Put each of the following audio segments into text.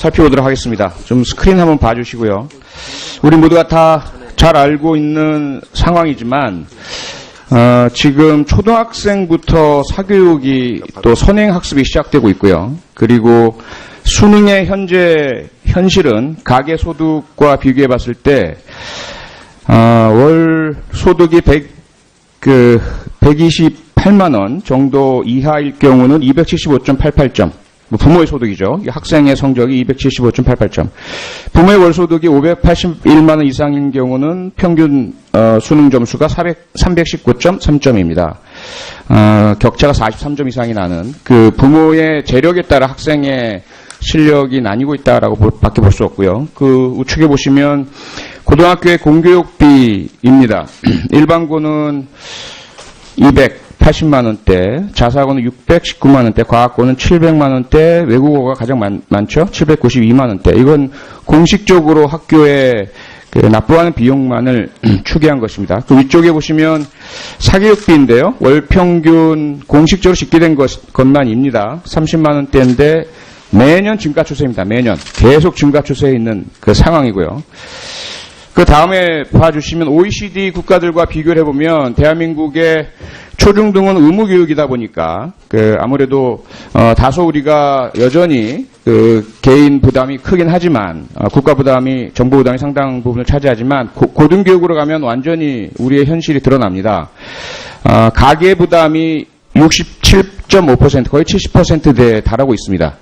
살펴보도록 하겠습니다. 좀 스크린 한번 봐주시고요. 우리 모두가 다 잘 알고 있는 상황이지만 어, 지금 초등학생부터 사교육이 또 선행학습이 시작되고 있고요. 그리고 수능의 현재 현실은 가계 소득과 비교해 봤을 때 어, 월 소득이 100, 그 128만 원 정도 이하일 경우는 275.88점. 뭐 부모의 소득이죠. 이 학생의 성적이 275.88점. 부모의 월 소득이 581만 원 이상인 경우는 평균 어, 수능 점수가 400, 319.3점입니다. 어, 격차가 43점 이상이 나는 그 부모의 재력에 따라 학생의 실력이 나뉘고 있다라고 볼- 밖에 볼 수 없고요. 그 우측에 보시면 고등학교의 공교육비입니다. 일반고는 280만 원대, 자사고는 619만 원대, 과학고는 700만 원대, 외국어가 가장 많, 많죠? 792만 원대. 이건 공식적으로 학교에 그 납부하는 비용만을 추계한 것입니다. 그 위쪽에 보시면 사교육비인데요. 월 평균 공식적으로 집계된 것, 것만입니다. 30만 원대인데 매년 증가 추세입니다. 매년 계속 증가 추세에 있는 그 상황이고요. 그 다음에 봐주시면 OECD 국가들과 비교를 해보면 대한민국의 초중등은 의무 교육이다 보니까 그 아무래도 어, 다소 우리가 여전히 그 개인 부담이 크긴 하지만 어, 국가 부담이 정부 부담이 상당 부분을 차지하지만 고, 고등교육으로 가면 완전히 우리의 현실이 드러납니다. 어, 가계 부담이 67.5% 거의 70%대에 달하고 있습니다.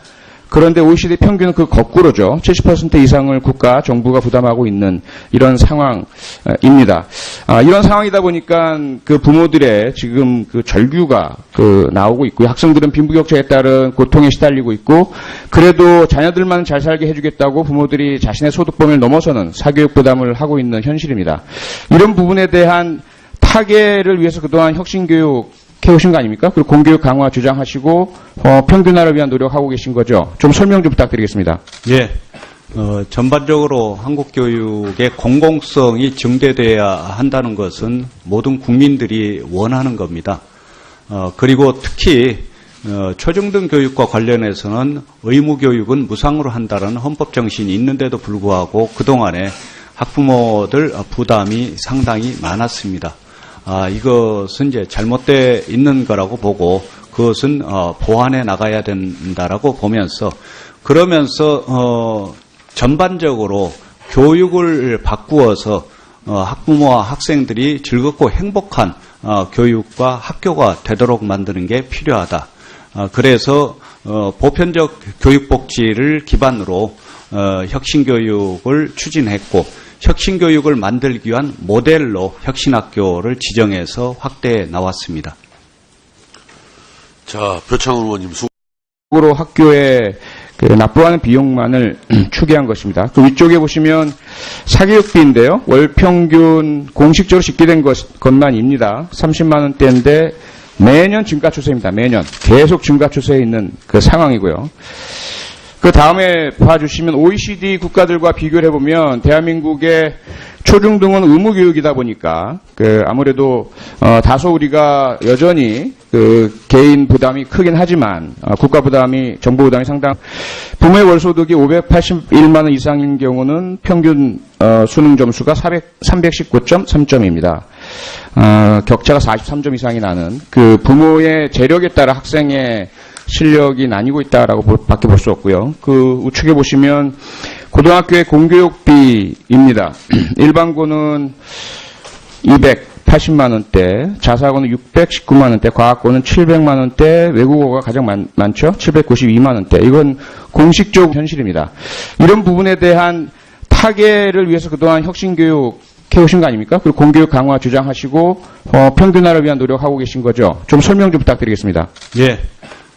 그런데 OECD 평균은 그 거꾸로죠. 70% 이상을 국가, 정부가 부담하고 있는 이런 상황입니다. 아, 이런 상황이다 보니까 그 부모들의 지금 그 절규가 그 나오고 있고요. 학생들은 빈부격차에 따른 고통에 시달리고 있고, 그래도 자녀들만 잘 살게 해주겠다고 부모들이 자신의 소득 범위를 넘어서는 사교육 부담을 하고 있는 현실입니다. 이런 부분에 대한 타개를 위해서 그동안 혁신교육 해오신 거 아닙니까? 그리고 공교육 강화 주장하시고 어, 평균화를 위한 노력하고 계신 거죠. 좀 설명 좀 부탁드리겠습니다. 예. 어, 전반적으로 한국 교육의 공공성이 증대돼야 한다는 것은 모든 국민들이 원하는 겁니다. 어, 그리고 특히 어, 초중등 교육과 관련해서는 의무 교육은 무상으로 한다는 헌법 정신이 있는데도 불구하고 그동안에 학부모들 부담이 상당히 많았습니다. 아, 이것은 이제 잘못돼 있는 거라고 보고 그것은 어, 보완해 나가야 된다라고 보면서 그러면서 어, 전반적으로 교육을 바꾸어서 어, 학부모와 학생들이 즐겁고 행복한 어, 교육과 학교가 되도록 만드는 게 필요하다. 어, 그래서 어, 보편적 교육복지를 기반으로 어, 혁신교육을 추진했고 혁신교육을 만들기 위한 모델로 혁신학교를 지정해서 확대해 나왔습니다. 자, 표창원 의원님 수 으로 학교에 그 납부하는 비용만을 추계한 것입니다. 그 위쪽에 보시면 사교육비인데요. 월 평균 공식적으로 집계된 것, 것만입니다. 30만 원대인데 매년 증가 추세입니다. 매년 계속 증가 추세에 있는 그 상황이고요. 그 다음에 봐주시면 OECD 국가들과 비교를 해보면 대한민국의 초중등은 의무 교육이다 보니까 그 아무래도 어, 다소 우리가 여전히 그 개인 부담이 크긴 하지만 어, 국가 부담이 정부 부담이 상당 부모의 월 소득이 581만 원 이상인 경우는 평균 어, 수능 점수가 400, 319.3점입니다. 어, 격차가 43점 이상이 나는 그 부모의 재력에 따라 학생의 실력이 나뉘고 있다라고 볼- 밖에 볼 수 없고요. 그 우측에 보시면 고등학교의 공교육비입니다. 일반고는 280만 원대, 자사고는 619만 원대, 과학고는 700만 원대, 외국어가 가장 많, 많죠? 792만 원대. 이건 공식적 현실입니다. 이런 부분에 대한 타개를 위해서 그동안 혁신교육 해오신 거 아닙니까? 그리고 공교육 강화 주장하시고 어, 평균화를 위한 노력하고 계신 거죠. 좀 설명 좀 부탁드리겠습니다. 예.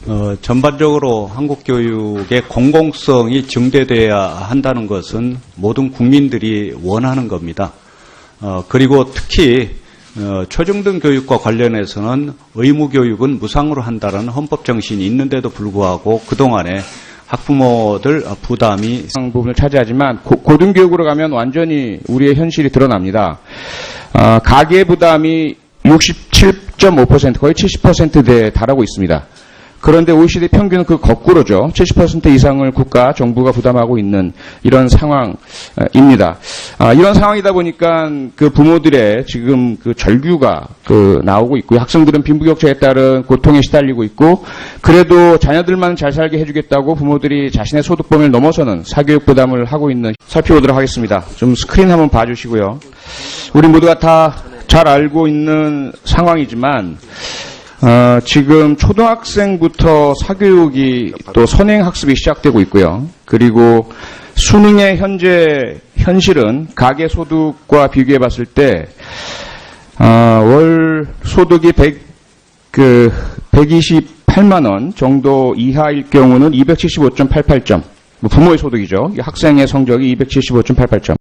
어, 전반적으로 한국 교육의 공공성이 증대돼야 한다는 것은 모든 국민들이 원하는 겁니다. 어, 그리고 특히 어, 초중등 교육과 관련해서는 의무 교육은 무상으로 한다는 헌법 정신이 있는데도 불구하고 그동안에 학부모들 부담이 상당 부분을 차지하지만 고, 등 교육으로 가면 완전히 우리의 현실이 드러납니다. 어, 가계 부담이 67.5% 거의 70%대에 달하고 있습니다. 그런데 OECD 평균은 그 거꾸로죠. 70% 이상을 국가 정부가 부담하고 있는 이런 상황입니다. 아, 이런 상황이다 보니까 그 부모들의 지금 그 절규가 그 나오고 있고요. 학생들은 빈부격차에 따른 고통에 시달리고 있고 그래도 자녀들만 잘 살게 해주겠다고 부모들이 자신의 소득 범위를 넘어서는 사교육 부담을 하고 있는 살펴보도록 하겠습니다. 좀 스크린 한번 봐주시고요. 우리 모두가 다 잘 알고 있는 상황이지만 어, 지금 초등학생부터 사교육이 또 선행학습이 시작되고 있고요. 그리고 수능의 현재 현실은 가계 소득과 비교해 봤을 때, 어, 월 소득이 100, 그, 128만원 정도 이하일 경우는 275.88점. 뭐 부모의 소득이죠. 학생의 성적이 275.88점.